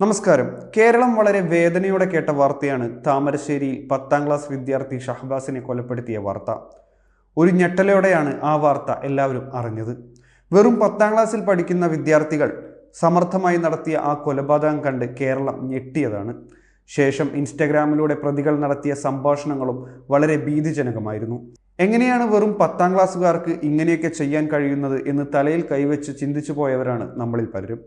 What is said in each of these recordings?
നമസ്കാരം. കേരളം വളരെ വേദനയോടെ കേട്ട വാർത്തയാണ് താമരശ്ശേരിയിൽ പത്താം ക്ലാസ് വിദ്യാർത്ഥി ഷഹബാസിനെ കൊലപ്പെടുത്തിയ വാർത്ത. ഒരു ഞെട്ടലോടെയാണ് ആ വാർത്ത എല്ലാവരും അറിഞ്ഞത്. വെറും പത്താം ക്ലാസ്സിൽ പഠിക്കുന്ന വിദ്യാർത്ഥികൾ സമർത്ഥമായി നടത്തിയ ആ കൊലപാതകം കണ്ട് കേരളം ഞെട്ടിയതാണ്. ശേഷം ഇൻസ്റ്റഗ്രാമിലൂടെ പ്രതികൾ നടത്തിയ സംഭാഷണങ്ങളും വളരെ ഭീതിജനകമായിരുന്നു. എങ്ങനെയാണ് വെറും പത്താം ക്ലാസ്സുകാർക്ക് ഇങ്ങനെയൊക്കെ ചെയ്യാൻ കഴിയുന്നത് എന്ന് തലയിൽ കൈവച്ച് ചിന്തിച്ചു പോയവരാണ് നമ്മളിൽ പലരും.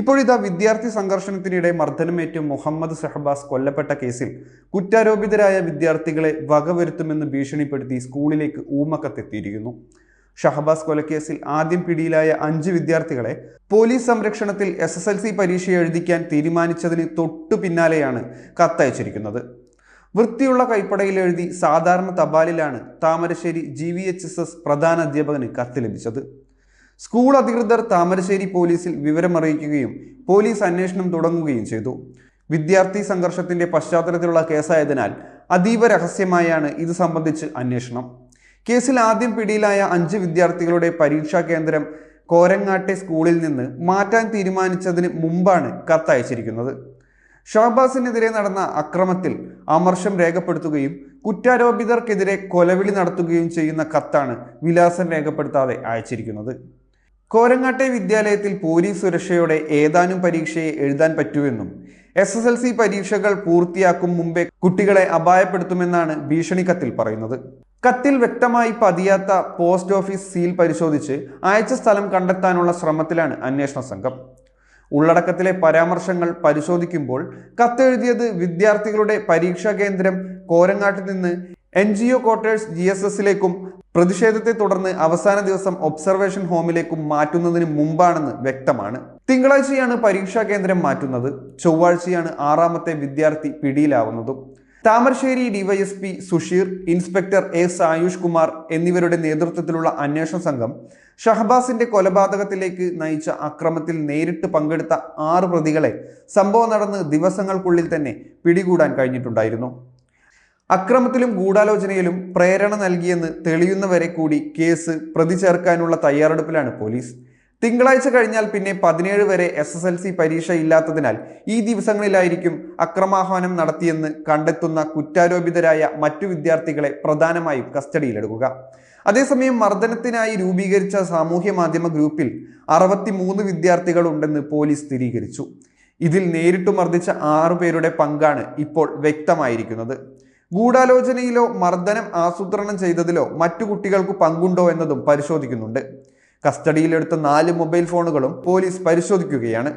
ഇപ്പോഴിതാ വിദ്യാർത്ഥി സംഘർഷണത്തിനിടെ മർദ്ദനമേറ്റ് മുഹമ്മദ് ഷഹബാസ് കൊല്ലപ്പെട്ട കേസിൽ കുറ്റാരോപിതരായ വിദ്യാർത്ഥികളെ വകവരുത്തുമെന്ന് ഭീഷണിപ്പെടുത്തി സ്കൂളിലേക്ക് ഊമക്കത്തെത്തിയിരിക്കുന്നു. ഷഹബാസ് കൊലക്കേസിൽ ആദ്യം പിടിയിലായ അഞ്ച് വിദ്യാർത്ഥികളെ പോലീസ് സംരക്ഷണത്തിൽ എസ് എസ് എൽ സി പരീക്ഷ എഴുതിക്കാൻ തീരുമാനിച്ചതിന് തൊട്ടു പിന്നാലെയാണ് കത്തയച്ചിരിക്കുന്നത്. വൃത്തിയുള്ള കൈപ്പടയിൽ എഴുതി സാധാരണ തപാലിലാണ് Thamarassery G V H S S പ്രധാന അധ്യാപകന് കത്ത് ലഭിച്ചത്. സ്കൂൾ അധികൃതർ താമരശ്ശേരി പോലീസിൽ വിവരമറിയിക്കുകയും പോലീസ് അന്വേഷണം തുടങ്ങുകയും ചെയ്തു. വിദ്യാർത്ഥി സംഘർഷത്തിന്റെ പശ്ചാത്തലത്തിലുള്ള കേസായതിനാൽ അതീവ രഹസ്യമായാണ് ഇത് സംബന്ധിച്ച് അന്വേഷണം. കേസിൽ ആദ്യം പിടിയിലായ അഞ്ച് വിദ്യാർത്ഥികളുടെ പരീക്ഷാ കേന്ദ്രം കോരങ്ങാട്ടെ സ്കൂളിൽ നിന്ന് മാറ്റാൻ തീരുമാനിച്ചതിന് മുമ്പാണ് കത്തയച്ചിരിക്കുന്നത്. ഷാബാസിനെതിരെ നടന്ന അക്രമത്തിൽ അമർഷം രേഖപ്പെടുത്തുകയും കുറ്റാരോപിതർക്കെതിരെ കൊലവിളി നടത്തുകയും ചെയ്യുന്ന കത്താണ് വിലാസം രേഖപ്പെടുത്താതെ അയച്ചിരിക്കുന്നത്. കോരങ്ങാട്ടെ വിദ്യാലയത്തിൽ പോലീസ് സുരക്ഷയോടെ ഏതാനും പരീക്ഷയെ എഴുതാൻ പറ്റുമെന്നും എസ് എസ് എൽ സി പരീക്ഷകൾ പൂർത്തിയാക്കും മുമ്പേ കുട്ടികളെ അപായപ്പെടുത്തുമെന്നാണ് ഭീഷണി കത്തിൽ പറയുന്നത്. കത്തിൽ വ്യക്തമായി പതിയാത്ത പോസ്റ്റ് ഓഫീസ് സീൽ പരിശോധിച്ച് അയച്ച സ്ഥലം കണ്ടെത്താനുള്ള ശ്രമത്തിലാണ് അന്വേഷണ സംഘം. ഉള്ളടക്കത്തിലെ പരാമർശങ്ങൾ പരിശോധിക്കുമ്പോൾ കത്തെഴുതിയത് വിദ്യാർത്ഥികളുടെ പരീക്ഷാ കേന്ദ്രം കോരങ്ങാട്ടിൽ നിന്ന് N G O quarters G S എസിലേക്കും പ്രതിഷേധത്തെ തുടർന്ന് അവസാന ദിവസം ഒബ്സർവേഷൻ ഹോമിലേക്കും മാറ്റുന്നതിന് മുമ്പാണെന്ന് വ്യക്തമാണ്. തിങ്കളാഴ്ചയാണ് പരീക്ഷാ കേന്ദ്രം മാറ്റുന്നത്. ചൊവ്വാഴ്ചയാണ് ആറാമത്തെ വിദ്യാർത്ഥി പിടിയിലാവുന്നതും. Thamarassery DYSP Susheer inspector S Ayush Kumar എന്നിവരുടെ നേതൃത്വത്തിലുള്ള അന്വേഷണ സംഘം ഷഹബാസിന്റെ കൊലപാതകത്തിലേക്ക് നയിച്ച അക്രമത്തിൽ നേരിട്ട് പങ്കെടുത്ത ആറ് പ്രതികളെ സംഭവം നടന്ന് ദിവസങ്ങൾക്കുള്ളിൽ തന്നെ പിടികൂടാൻ കഴിഞ്ഞിട്ടുണ്ടായിരുന്നു. അക്രമത്തിലും ഗൂഢാലോചനയിലും പ്രേരണ നൽകിയെന്ന് തെളിയുന്നവരെ കൂടി കേസ് പ്രതി ചേർക്കാനുള്ള തയ്യാറെടുപ്പിലാണ് പോലീസ്. തിങ്കളാഴ്ച കഴിഞ്ഞാൽ പിന്നെ പതിനേഴ് വരെ എസ് എസ് എൽ സി പരീക്ഷ ഇല്ലാത്തതിനാൽ ഈ ദിവസങ്ങളിലായിരിക്കും അക്രമാഹ്വാനം നടത്തിയെന്ന് കണ്ടെത്തുന്ന കുറ്റാരോപിതരായ മറ്റു വിദ്യാർത്ഥികളെ പ്രധാനമായും കസ്റ്റഡിയിലെടുക്കുക. അതേസമയം മർദ്ദനത്തിനായി രൂപീകരിച്ച സാമൂഹ്യ മാധ്യമ ഗ്രൂപ്പിൽ അറുപത്തിമൂന്ന് വിദ്യാർത്ഥികൾ ഉണ്ടെന്ന് പോലീസ് സ്ഥിരീകരിച്ചു. ഇതിൽ നേരിട്ട് മർദ്ദിച്ച ആറു പേരുടെ പങ്കാണ് ഇപ്പോൾ വ്യക്തമായിരിക്കുന്നത്. ഗൂഢാലോചനയിലോ മർദ്ദനം ആസൂത്രണം ചെയ്തതിലോ മറ്റു കുട്ടികൾക്ക് പങ്കുണ്ടോ എന്നതും പരിശോധിക്കുന്നുണ്ട്. കസ്റ്റഡിയിലെടുത്ത നാല് മൊബൈൽ ഫോണുകളും പോലീസ് പരിശോധിക്കുകയാണ്.